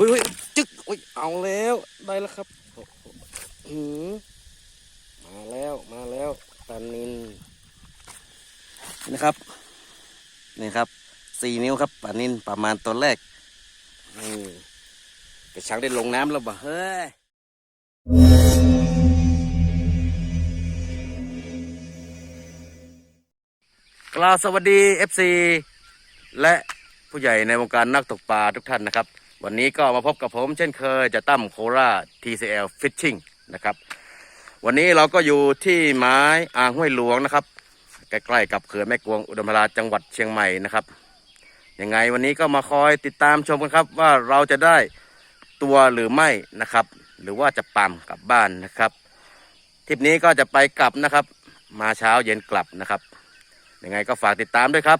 อุ้ยอุ้ยจึ๊กอุ้ยเอาแล้วได้แล้วครับหืมมาแล้วมาแล้วปลานินนี่นะครับนี่ครับสี่นิ้วครับปลานินประมาณตัวแรกนี่กระชังได้ลงน้ำแล้วบ่เฮ้ยกล่าวสวัสดี FC และผู้ใหญ่ในวงการนักตกปลาทุกท่านนะครับ วันนี้ก็มาพบกับผมเช่นเคยจะตั้มโครา TCL Fishing นะครับ วันนี้เราก็อยู่ที่ไม้อ่างห้วยหลวงนะครับ ใกล้ๆกับเขื่อนแม่กวงอุดมราจังหวัดเชียงใหม่นะครับยังไงวันนี้ก็มาคอยติดตามชมกันครับ ว่าเราจะได้ตัวหรือไม่นะครับ หรือว่าจะปั๊มกลับบ้านนะครับทริปนี้ก็จะไปกลับนะครับ มาเช้าเย็นกลับนะครับยังไงก็ฝากติดตามด้วยครับ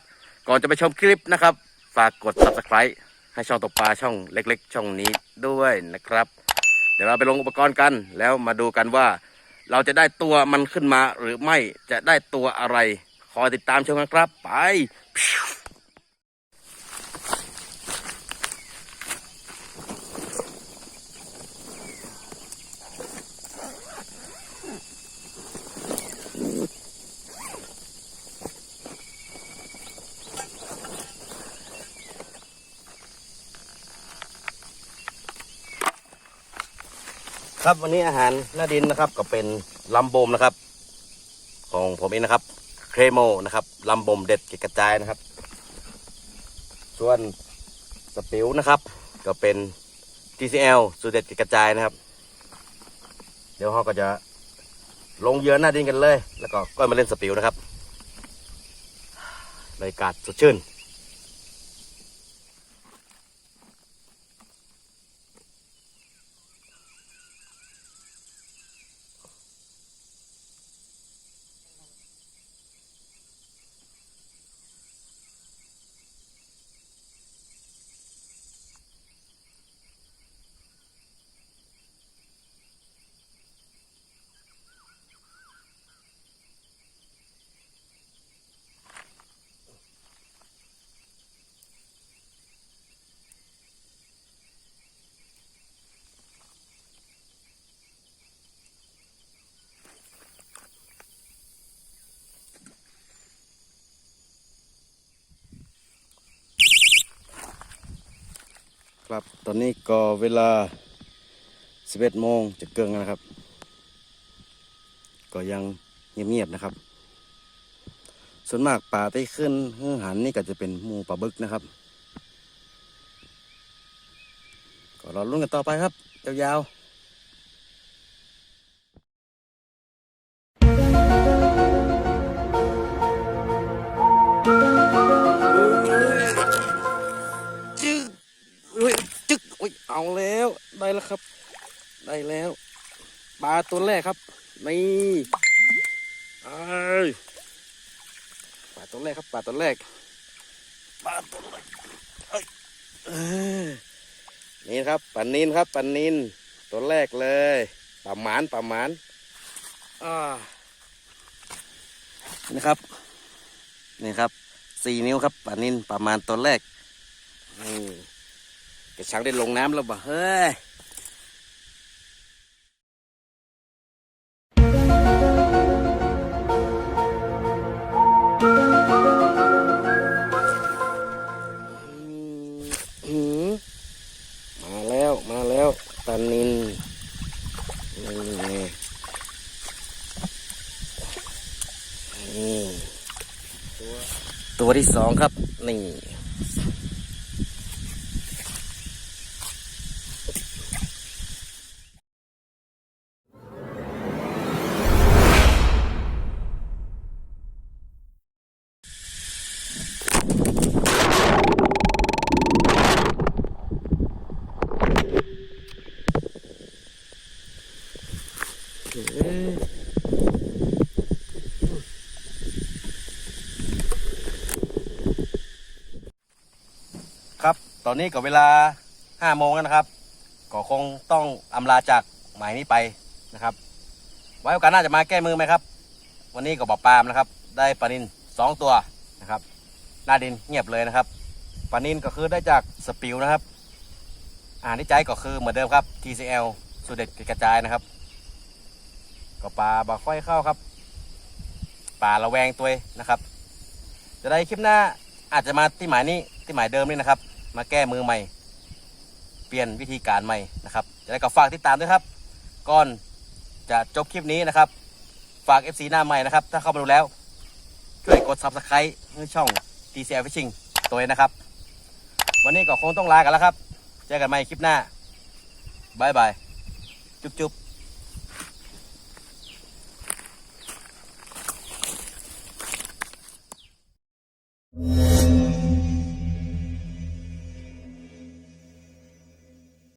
ก่อนจะไปชมคลิปนะครับ ฝากกด subscribe ให้ช่องตกปลาช่องเล็ก ๆ ช่องนี้ด้วยนะครับ เดี๋ยวเราไปลงอุปกรณ์กัน แล้วมาดูกันว่า เราจะได้ตัวมันขึ้นมาหรือไม่จะได้ตัวอะไร คอยติดตามชมกันครับ ไป ครับวันนี้อาหารหน้าดินนะครับก็เป็นลำบมนะครับ ของผมเองนะครับเครโมนะครับลำบมเด็ดกระจายนะครับ ส่วนสปิวนะครับ ก็เป็น TCL สูตรเด็ดกระจายนะครับ เดี๋ยวเขาก็จะลงเยือนหน้าดินกันเลย แล้วก็ก็มาเล่นสปิวนะครับบรรยากาศสดชื่น ครับ ตอนนี้ก็เวลา 11โมงจะเกิงแล้วนะครับ ก็ยังเงียบๆนะครับ ส่วนมากป่าที่ขึ้นหื้อหันนี่ก็จะเป็นหมูปลาบึกนะครับ ก็รอรุ่นกันต่อไปครับ ยาวๆ ตัวแรกครับนี่เอ้ยปลาตัวแรกครับปลาตัวแรกปลาตัวแรกเอ้ยเอ้ยนี่ครับปลานินครับปลานินตัวแรกเลยปลาหมานปลาหมานอ่านี่ครับนี่ครับสี่นิ้วครับปลานินประมาณตัวแรกนี่กระชังได้ลงน้ำแล้วบ่เฮ้ย นี่ตัวตัวที่สองครับ นี่ ครับ ตอนนี้ก็เวลาห้าโมงแล้วนะครับ ก็คงต้องอำลาจากหมายนี้ไปนะครับ ไว้โอกาสหน้าจะมาแก้มือไหมครับ วันนี้ก็บอกปามนะครับ ได้ปลานินสองตัวนะครับ หน้าดินเงียบเลยนะครับปลานินก็คือได้จากสปิวนะครับอาหารที่ใจก็คือเหมือนเดิมครับ TCL สูตรเด็ดกระจายนะครับ ก็ปลาบาค่อยเข้าครับปลาระแวงตัวนะครับ จะได้คลิปหน้าอาจจะมาที่หมายนี้ที่หมายเดิมนี่นะครับ มาแก้มือใหม่ เปลี่ยนวิธีการใหม่นะครับจะได้ก็ฝากติดตามด้วยครับ ก่อนจะจบคลิปนี้นะครับ ฝาก FC หน้าใหม่นะครับ ถ้าเข้ามาดูแล้ว ช่วยกด Subscribe ให้ช่อง TCL Fishing ตัวเองนะครับ วันนี้ก็คงต้องลากันแล้วครับ เจอกันใหม่คลิปหน้าบายบาย จุ๊บจุ๊บ